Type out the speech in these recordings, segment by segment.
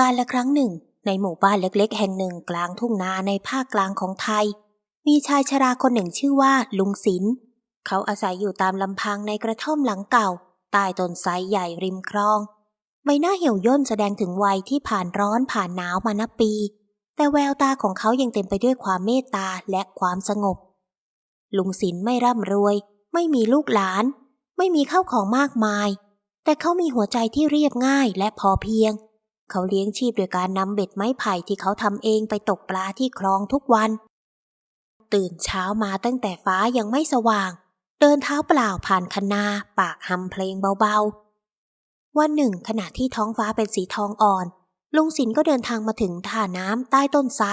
การละครั้งหนึ่ง ในหมู่บ้านเล็กๆ แห่งหนึ่งกลางทุ่งนาในภาคกลางของไทย มีชายชราคนหนึ่งชื่อว่าลุงศิลป์เขาอาศัยอยู่ตามลำพังในกระท่อมหลังเก่าใต้ต้นไทรใหญ่ริมคลอง ใบหน้าเหี่ยวย่นแสดงถึงวัยที่ผ่านร้อนผ่านหนาวมานับปี แต่แววตาของเขายังเต็มไปด้วยความเมตตาและความสงบ ลุงศิลป์ไม่ร่ำรวย ไม่มีลูกหลาน ไม่มีข้าวของมากมาย แต่เขามีหัวใจที่เรียบง่ายและพอเพียง เขาเลี้ยงชีพโดยการนำเบ็ดไม้ไผ่ที่เขาทำเองไปตกปลาที่คลองทุกวัน ตื่นเช้ามาตั้งแต่ฟ้ายังไม่สว่าง เดินเท้าเปล่าผ่านคนา ปากหำเพลงเบาๆ วันหนึ่งขณะที่ท้องฟ้าเป็นสีทองอ่อน ลุงศิลป์ก็เดินทางมาถึงท่าน้ำใต้ต้นไทร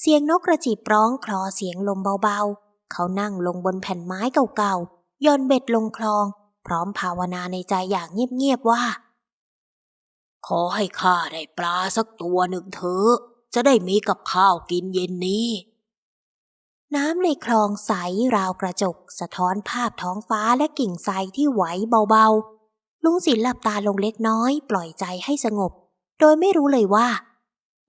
เสียงนกกระจิบร้องคลอเสียงลมเบาๆ เขานั่งลงบนแผ่นไม้เก่าๆย่อนเบ็ดลงคลอง พร้อมภาวนาในใจอย่างเงียบๆว่า ขอให้ข้าได้ปลาสักตัวหนึ่งเถอะจะได้มีกับข้าวกินเย็นนี้ น้ำในคลองใสราวกระจก สะท้อนภาพท้องฟ้าและกิ่งไทรที่ไหวเบาๆ ลุงศิลหลับตาลงเล็กน้อย ปล่อยใจให้สงบ โดยไม่รู้เลยว่า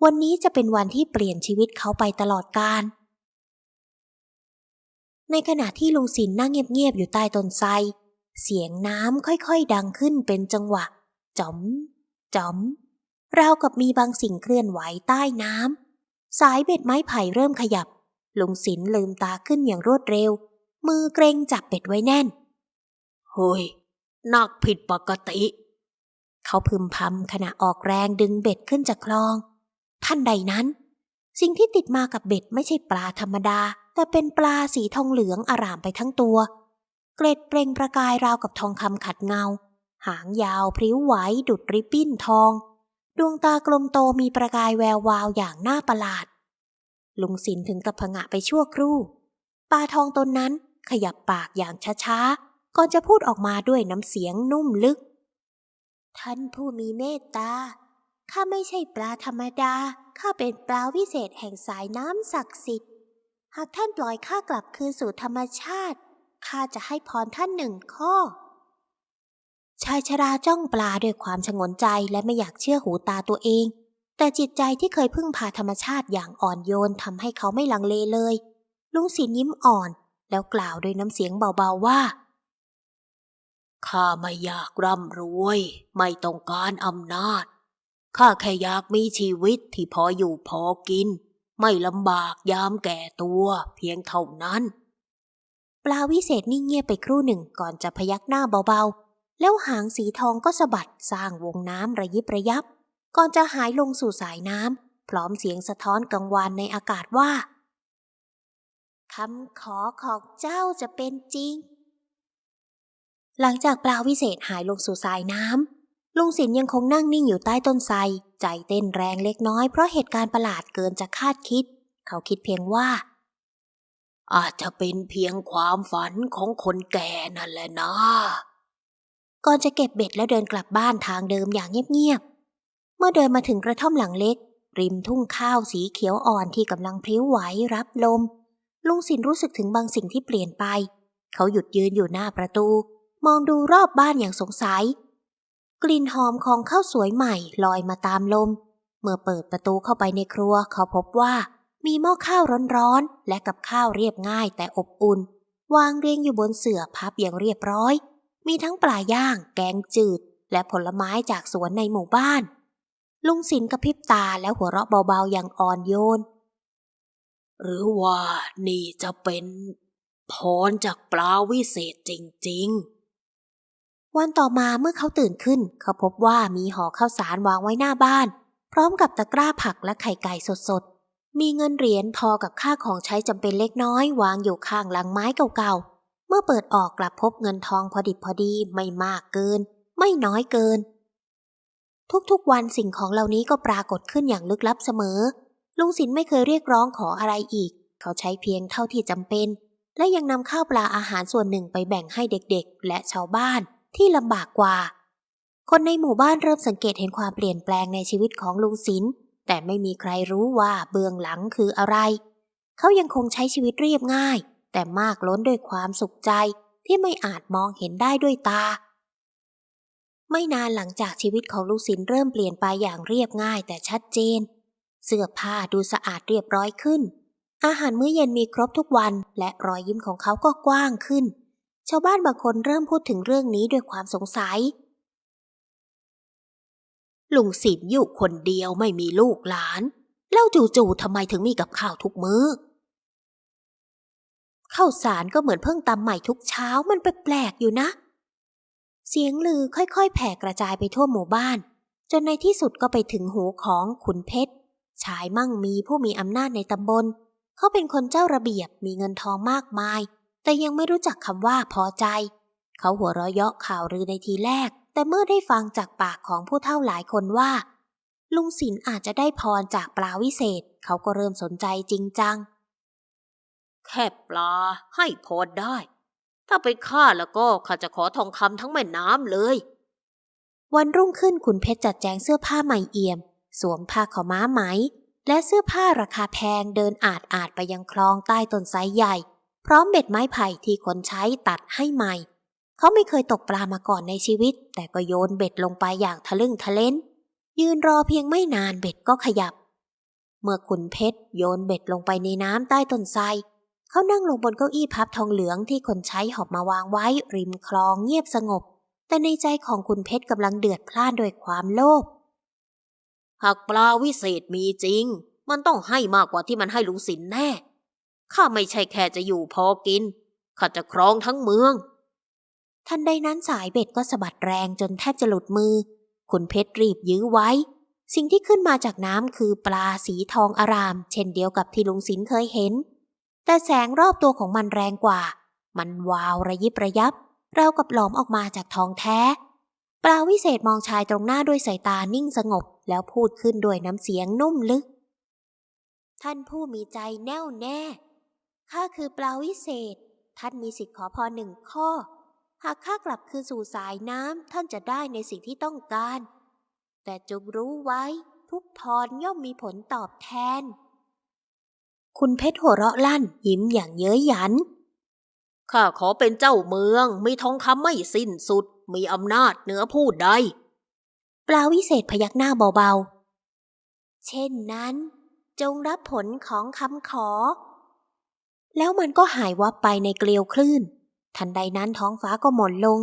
วันนี้จะเป็นวันที่เปลี่ยนชีวิตเขาไปตลอดกาลในขณะที่ลุงศิลนั่งเงียบๆอยู่ใต้ต้นไทรเสียงน้ำค่อยๆดังขึ้นเป็นจังหวะจ๋อม จ๋อมราวกับมีบางสิ่งเคลื่อนไหวใต้น้ำสายเบ็ดไม้ไผ่เริ่มขยับลุงศิลป์ลืมตาขึ้นอย่างรวดเร็ว มือเกรงจับเบ็ดไว้แน่นเฮ้ยหนักผิดปกติ เขาพึมพำขณะออกแรงดึงเบ็ดขึ้นจากคลอง ท่านใดนั้น สิ่งที่ติดมากับเบ็ดไม่ใช่ปลาธรรมดา แต่เป็นปลาสีทองเหลืองอร่ามไปทั้งตัว เกล็ดเปล่งประกายราวกับทองคำขัดเงา หางยาวพริ้วไหวดุดริบบิ้นทอง ดวงตากลมโตมีประกายแวววาวอย่างน่าประหลาด ลุงศิลป์ถึงกับผงะไปชั่วครู่ ปลาทองตนนั้นขยับปากอย่างช้าๆ ก่อนจะพูดออกมาด้วยน้ำเสียงนุ่มลึก ท่านผู้มีเมตตา ข้าไม่ใช่ปลาธรรมดา ข้าเป็นปลาวิเศษแห่งสายน้ำศักดิ์สิทธิ์ หากท่านปล่อยข้ากลับคืนสู่ธรรมชาติ ข้าจะให้พรท่านหนึ่งข้อ ชายชราจ้องปลาด้วยความชงนใจและไม่อยากเชื่อหูตาตัวเอง แต่จิตใจที่เคยพึ่งพาธรรมชาติอย่างอ่อนโยนทำให้เขาไม่ลังเลเลย ลุงศิลยิ้มอ่อน แล้วกล่าวด้วยน้ำเสียงเบาๆว่าข้าไม่อยากร่ำรวย ไม่ต้องการอำนาจข้าแค่อยากมีชีวิตที่พออยู่พอกิน ไม่ลำบากยามแก่ตัวเพียงเท่านั้น ปลาวิเศษนิ่งเงียบไปครู่หนึ่งก่อนจะพยักหน้าเบาๆ แล้วหางสีทองก็สะบัดสร้างวงน้ำระยิบระยับ ก่อนจะหายลงสู่สายน้ำพร้อมเสียงสะท้อนกังวานในอากาศว่าคำขอของเจ้าจะเป็นจริง หลังจากปลาวิเศษหายลงสู่สายน้ำลุงศิลป์ยังคงนั่งนิ่งอยู่ใต้ต้นไทรใจเต้นแรงเล็กน้อยเพราะเหตุการณ์ประหลาดเกินจะคาดคิด เขาคิดเพียงว่า อาจจะเป็นเพียงความฝันของคนแก่นั่นแหละนะ ก่อนจะเก็บเบ็ดแล้วเดินกลับบ้านทางเดิมอย่างเงียบๆ เมื่อเดินมาถึงกระท่อมหลังเล็ก ริมทุ่งข้าวสีเขียวอ่อนที่กำลังพลิ้วไหวรับลม ลุงสินรู้สึกถึงบางสิ่งที่เปลี่ยนไป เขาหยุดยืนอยู่หน้าประตู มองดูรอบบ้านอย่างสงสัย กลิ่นหอมของข้าวสวยใหม่ลอยมาตามลม เมื่อเปิดประตูเข้าไปในครัว เขาพบว่ามีหม้อข้าวร้อนๆและกับข้าวเรียบง่ายแต่อบอุ่น วางเรียงอยู่บนเสื่อพับอย่างเรียบร้อย มีทั้งปลาย่าง แกงจืด และผลไม้จากสวนในหมู่บ้าน ลุงสินกระพริบตาแล้วหัวเราะเบาๆอย่างอ่อนโยน หรือว่านี่จะเป็นพรจากปลาวิเศษจริงๆ วันต่อมาเมื่อเขาตื่นขึ้น เขาพบว่ามีห่อข้าวสารวางไว้หน้าบ้าน พร้อมกับตะกร้าผักและไข่ไก่สดๆ มีเงินเหรียญพอกับค่าของใช้จำเป็นเล็กน้อยวางอยู่ข้างหลังไม้เก่าๆ เมื่อเปิดออกกลับพบเงินทองพอดิบพอดีไม่มากเกิน ไม่น้อยเกิน ทุกๆวันสิ่งของเหล่านี้ก็ปรากฏขึ้นอย่างลึกลับเสมอ ลุงสินไม่เคยเรียกร้องขออะไรอีก เขาใช้เพียงเท่าที่จำเป็น และยังนำข้าวปลาอาหารส่วนหนึ่งไปแบ่งให้เด็กๆ และชาวบ้านที่ลำบากกว่า คนในหมู่บ้านเริ่มสังเกตเห็นความเปลี่ยนแปลงในชีวิตของลุงศิลป์แต่ไม่มีใครรู้ว่าเบื้องหลังคืออะไร เขายังคงใช้ชีวิตเรียบง่าย แต่มากล้นด้วยความสุขใจที่ไม่อาจมองเห็นได้ด้วยตา ไม่นานหลังจากชีวิตของลุงสินเริ่มเปลี่ยนไปอย่างเรียบง่ายแต่ชัดเจน เสื้อผ้าดูสะอาดเรียบร้อยขึ้น อาหารมื้อเย็นมีครบทุกวัน และรอยยิ้มของเขาก็กว้างขึ้น ชาวบ้านบางคนเริ่มพูดถึงเรื่องนี้ด้วยความสงสัยลุงสินอยู่คนเดียวไม่มีลูกหลาน แล้วจู่ๆทำไมถึงมีกับข้าวทุกมื้อ ข้าวสารก็เหมือนเพิ่งตำใหม่ทุกเช้ามันแปลกๆอยู่นะ เสียงลือค่อยๆ แผ่กระจายไปทั่วหมู่บ้าน จนในที่สุดก็ไปถึงหูของขุนเพชรชายมั่งมีผู้มีอำนาจในตำบล เขาเป็นคนเจ้าระเบียบมีเงินทองมากมาย แต่ยังไม่รู้จักคำว่าพอใจ เขาหัวเราะเยาะข่าวลือในทีแรก แต่เมื่อได้ฟังจากปากของผู้เฒ่าหลายคนว่า ลุงศิลป์อาจจะได้พรจากปลาวิเศษ เขาก็เริ่มสนใจจริงจัง แค่ปลาให้พอได้ ถ้าไปฆ่าแล้วก็ข้าจะขอทองคำทั้งแม่น้ำเลย วันรุ่งขึ้นขุนเพชรจัดแจงเสื้อผ้าใหม่เอี่ยม สวมผ้าขาวม้าไหม และเสื้อผ้าราคาแพงเดินอาดอาดไปยังคลองใต้ต้นไทรใหญ่ พร้อมเบ็ดไม้ไผ่ที่คนใช้ตัดให้ใหม่ เขาไม่เคยตกปลามาก่อนในชีวิต แต่ก็โยนเบ็ดลงไปอย่างทะลึ่งทะเลนยืนรอเพียงไม่นานเบ็ดก็ขยับ เมื่อขุนเพชรโยนเบ็ดลงไปในน้ำใต้ต้นไทร เขานั่งลงบนเก้าอี้พับทองเหลืองที่คนใช้หอบมาวางไว้ริมคลองเงียบสงบ แต่ในใจของคุณเพชรกำลังเดือดพล่านด้วยความโลภหากปลาวิเศษมีจริง มันต้องให้มากกว่าที่มันให้ลุงสินแน่ ข้าไม่ใช่แค่จะอยู่พอกิน ข้าจะครองทั้งเมือง ทันใดนั้นสายเบ็ดก็สะบัดแรงจนแทบจะหลุดมือ คุณเพชรรีบยื้อไว้ สิ่งที่ขึ้นมาจากน้ำคือปลาสีทองอาราม เช่นเดียวกับที่ลุงสินเคยเห็น แต่แสงรอบตัวของมันแรงกว่า มันวาวระยิบระยับ เรากับหลอมออกมาจากท้องแท้ ปลาวิเศษมองชายตรงหน้าด้วยสายตานิ่งสงบ แล้วพูดขึ้นด้วยน้ำเสียงนุ่มลึก ท่านผู้มีใจแน่วแน่ ข้าคือปลาวิเศษ ท่านมีสิทธิ์ขอพรหนึ่งข้อ หากข้ากลับคืนสู่สายน้ำท่านจะได้ในสิ่งที่ต้องการ แต่จงรู้ไว้ทุกพรย่อมมีผลตอบแทน คุณเพชรหัวเราะลั่นยิ้มอย่างเย้ยหยัน ข้าขอเป็นเจ้าเมือง มีทองคำไม่สิ้นสุด มีอำนาจเหนือผู้ใด ปลาวิเศษพยักหน้าเบาๆ เช่นนั้น จงรับผลของคำขอ แล้วมันก็หายวับไปในเกลียวคลื่น ทันใดนั้นท้องฟ้าก็หม่นลง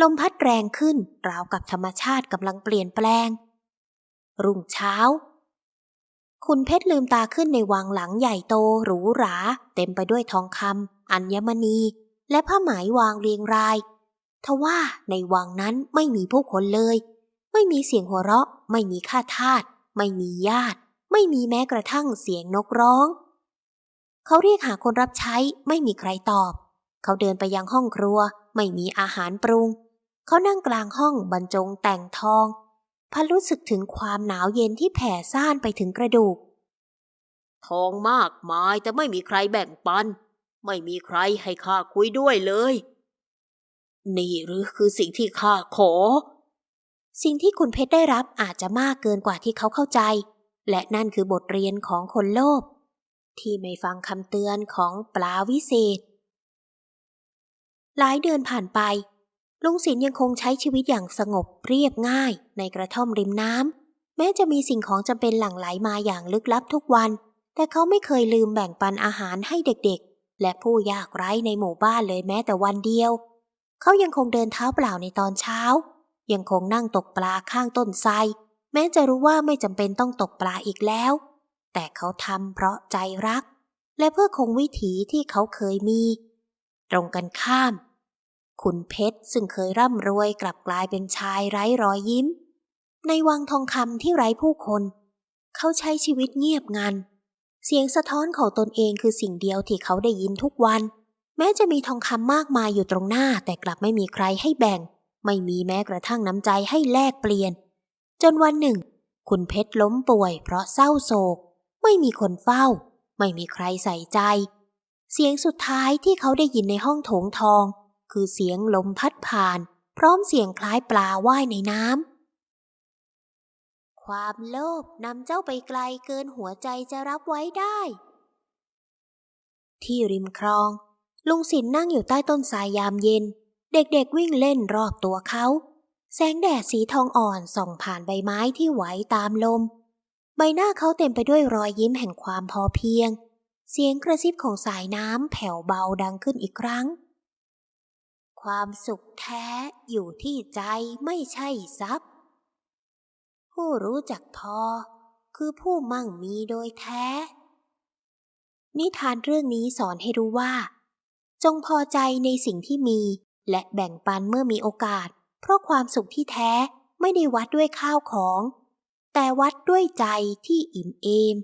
ลมพัดแรงขึ้น ราวกับธรรมชาติกำลังเปลี่ยนแปลง รุ่งเช้า คุณเพชรลืมตาขึ้นในวังหลังใหญ่โตหรูหรา เต็มไปด้วยทองคำอัญมณี และผ้าไหมวางเรียงรายทว่าในวังนั้นไม่มีผู้คนเลย ไม่มีเสียงหัวเราะ ไม่มีข้าทาสไม่มีญาติ ไม่มีแม้กระทั่งเสียงนกร้อง เขาเรียกหาคนรับใช้ไม่มีใครตอบ เขาเดินไปยังห้องครัว ไม่มีอาหารปรุง เขานั่งกลางห้องบรรจงแต่งทอง พันรู้สึกถึงความหนาวเย็นที่แผ่ซ่านไปถึงกระดูก ทองมากมายแต่ไม่มีใครแบ่งปัน ไม่มีใครให้ข้าคุยด้วยเลย นี่หรือคือสิ่งที่ข้าขอ สิ่งที่คุณเพชรได้รับอาจจะมากเกินกว่าที่เขาเข้าใจ และนั่นคือบทเรียนของคนโลภที่ไม่ฟังคำเตือนของปลาวิเศษ หลายเดือนผ่านไป ลุงศิลป์ยังคงใช้ชีวิตอย่างสงบเรียบง่ายในกระท่อมริมน้ำแม้จะมีสิ่งของจำเป็นหลั่งไหลมาอย่างลึกลับทุกวัน แต่เขาไม่เคยลืมแบ่งปันอาหารให้เด็กๆ และผู้ยากไร้ในหมู่บ้านเลยแม้แต่วันเดียว เขายังคงเดินเท้าเปล่าในตอนเช้า ยังคงนั่งตกปลาข้างต้นไทรแม้จะรู้ว่าไม่จำเป็นต้องตกปลาอีกแล้ว แต่เขาทำเพราะใจรัก และเพื่อคงวิถีที่เขาเคยมี ตรงกันข้าม คุณเพชรซึ่งเคยร่ำรวยกลับกลายเป็นชายไร้รอยยิ้ม ในวังทองคำที่ไร้ผู้คน เขาใช้ชีวิตเงียบงัน เสียงสะท้อนของตนเองคือสิ่งเดียวที่เขาได้ยินทุกวัน แม้จะมีทองคำมากมายอยู่ตรงหน้าแต่กลับไม่มีใครให้แบ่ง ไม่มีแม้กระทั่งน้ำใจให้แลกเปลี่ยน จนวันหนึ่ง คุณเพชรล้มป่วย เพราะเศร้าโศก ไม่มีคนเฝ้า ไม่มีใครใส่ใจ เสียงสุดท้ายที่เขาได้ยินในห้องโถงทอง คือเสียงลมพัดผ่าน พร้อมเสียงคล้ายปลาว่ายในน้ำ ความโลภนำเจ้าไปไกลเกินหัวใจจะรับไว้ได้ ที่ริมคลอง ลุงสินนั่งอยู่ใต้ต้นสายยามเย็น เด็กๆวิ่งเล่นรอบตัวเขา แสงแดดสีทองอ่อนส่องผ่านใบไม้ที่ไหวตามลม ใบหน้าเขาเต็มไปด้วยรอยยิ้มแห่งความพอเพียงเสียงกระซิบของสายน้ำแผ่วเบาดังขึ้นอีกครั้ง ความสุขแท้อยู่ที่ใจไม่ใช่ทรัพย์ ผู้รู้จักพอ คือผู้มั่งมีโดยแท้ นิทานเรื่องนี้สอนให้รู้ว่า จงพอใจในสิ่งที่มี และแบ่งปันเมื่อมีโอกาส เพราะความสุขที่แท้ไม่ได้วัดด้วยข้าวของ แต่วัดด้วยใจที่อิ่มเอม